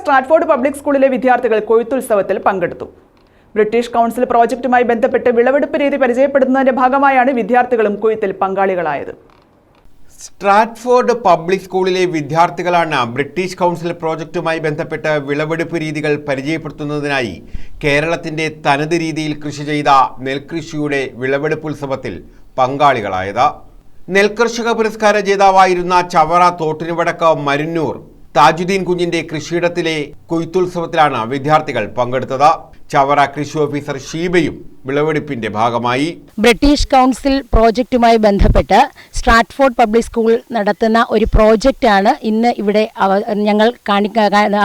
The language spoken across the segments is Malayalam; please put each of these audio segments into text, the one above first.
സ്ട്രാറ്റ്ഫോർഡ് പബ്ലിക് സ്കൂളിലെ വിദ്യാർത്ഥികൾ കൊയ്ത്തുത്സവത്തിൽ പങ്കെടുത്തു. ബ്രിട്ടീഷ് കൗൺസിൽ പ്രോജക്റ്റുമായി ബന്ധപ്പെട്ട് വിളവെടുപ്പ് രീതി പരിചയപ്പെടുത്തുന്നതിന്റെ ഭാഗമായാണ് വിദ്യാർത്ഥികളും കൊയ്ത്തിൽ പങ്കാളികളായത്. സ്ട്രാറ്റ്ഫോർഡ് പബ്ലിക് സ്കൂളിലെ വിദ്യാർത്ഥികളാണ് ബ്രിട്ടീഷ് കൗൺസിൽ പ്രോജക്റ്റുമായി ബന്ധപ്പെട്ട് വിളവെടുപ്പ് രീതികൾ പരിചയപ്പെടുത്തുന്നതിനായി കേരളത്തിന്റെ തനത് രീതിയിൽ കൃഷി ചെയ്ത നെൽകൃഷിയുടെ വിളവെടുപ്പ് ഉത്സവത്തിൽ പങ്കാളികളായത്. നെൽകർഷക പുരസ്കാര ജേതാവായിരുന്ന ചവറ തോട്ടിനുവടക്ക് മരുന്നൂർ താജുദ്ദീൻ കുഞ്ഞിന്റെ കൃഷിയിടത്തിലെ കൊയ്ത്തുത്സവത്തിലാണ് വിദ്യാർത്ഥികൾ പങ്കെടുത്തത്. ചവറ കൃഷി ഓഫീസർ ഷീബയും വിളവെടുപ്പിന്റെ ഭാഗമായി. ബ്രിട്ടീഷ് കൗൺസിൽ പ്രോജക്റ്റുമായി ബന്ധപ്പെട്ട് സ്ട്രാറ്റ്ഫോർഡ് പബ്ലിക് സ്കൂൾ നടത്തുന്ന ഒരു പ്രോജക്റ്റാണ് ഇന്ന് ഇവിടെ ഞങ്ങൾ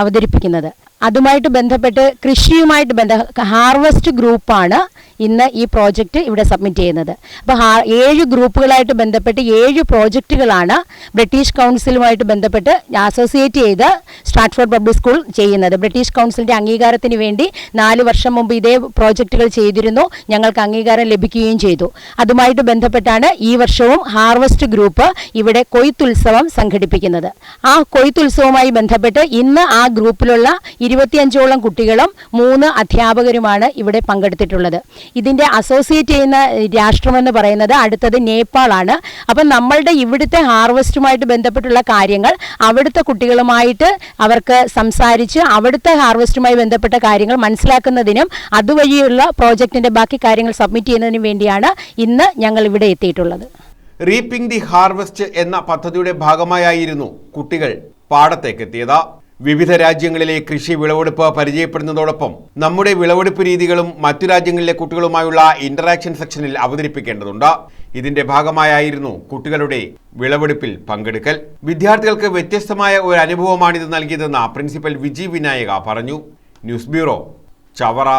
അവതരിപ്പിക്കുന്നത്. അതുമായിട്ട് ബന്ധപ്പെട്ട് കൃഷിയുമായിട്ട് ബന്ധ ഹാർവസ്റ്റ് ഗ്രൂപ്പാണ് ഇന്ന് ഈ പ്രോജക്റ്റ് ഇവിടെ സബ്മിറ്റ് ചെയ്യുന്നത്. അപ്പോൾ ഏഴ് ഗ്രൂപ്പുകളായിട്ട് ബന്ധപ്പെട്ട് ഏഴ് പ്രോജക്റ്റുകളാണ് ബ്രിട്ടീഷ് കൗൺസിലുമായിട്ട് ബന്ധപ്പെട്ട് അസോസിയേറ്റ് ചെയ്ത് സ്ട്രാറ്റ്ഫോർഡ് പബ്ലിക് സ്കൂൾ ചെയ്യുന്നത്. ബ്രിട്ടീഷ് കൗൺസിലിന്റെ അംഗീകാരത്തിന് വേണ്ടി നാല് വർഷം മുമ്പ് ഇതേ പ്രോജക്റ്റുകൾ ചെയ്തിരുന്നു. ഞങ്ങൾക്ക് അംഗീകാരം ലഭിക്കുകയും ചെയ്തു. അതുമായിട്ട് ബന്ധപ്പെട്ടാണ് ഈ വർഷവും ഹാർവസ്റ്റ് ഗ്രൂപ്പ് ഇവിടെ കൊയ്ത്തുത്സവം സംഘടിപ്പിക്കുന്നത്. ആ കൊയ്ത്തുത്സവവുമായി ബന്ധപ്പെട്ട് ഇന്ന് ആ ഗ്രൂപ്പിലുള്ള ഇരുപത്തിയഞ്ചോളം കുട്ടികളും മൂന്ന് അധ്യാപകരുമാണ് ഇവിടെ പങ്കെടുത്തിട്ടുള്ളത്. ഇതിന്റെ അസോസിയേറ്റ് ചെയ്യുന്ന രാഷ്ട്രമെന്ന് പറയുന്നത് അടുത്തത് നേപ്പാളാണ്. അപ്പം നമ്മളുടെ ഇവിടുത്തെ ഹാർവസ്റ്റുമായിട്ട് ബന്ധപ്പെട്ടുള്ള കാര്യങ്ങൾ അവിടുത്തെ കുട്ടികളുമായിട്ട് അവർക്ക് സംസാരിച്ച് അവിടുത്തെ ഹാർവസ്റ്റുമായി ബന്ധപ്പെട്ട കാര്യങ്ങൾ മനസ്സിലാക്കുന്നതിനും അതുവഴിയുള്ള പ്രോജക്റ്റിന്റെ ബാക്കി കാര്യങ്ങൾ സബ്മിറ്റ് ചെയ്യുന്നതിനും വേണ്ടിയാണ് ഇന്ന് ഞങ്ങൾ ഇവിടെ എത്തിയിട്ടുള്ളത്. റീപ്പിംഗ് ദി ഹാർവസ്റ്റ് എന്ന പദ്ധതിയുടെ ഭാഗമായായിരുന്നു കുട്ടികൾ പാടത്തേക്കെത്തിയത്. വിവിധ രാജ്യങ്ങളിലെ കൃഷി വിളവെടുപ്പ് പരിചയപ്പെടുന്നതോടൊപ്പം നമ്മുടെ വിളവെടുപ്പ് രീതികളും മറ്റു രാജ്യങ്ങളിലെ കുട്ടികളുമായുള്ള ഇന്ററാക്ഷൻ സെക്ഷനിൽ അവതരിപ്പിക്കേണ്ടതുണ്ട്. ഇതിന്റെ ഭാഗമായായിരുന്നു കുട്ടികളുടെ വിളവെടുപ്പിൽ പങ്കെടുക്കൽ. വിദ്യാർത്ഥികൾക്ക് വ്യത്യസ്തമായ ഒരു അനുഭവമാണിത് നൽകിയതെന്ന് പ്രിൻസിപ്പൽ വിജി വിനായക പറഞ്ഞു. News bureau Chavara.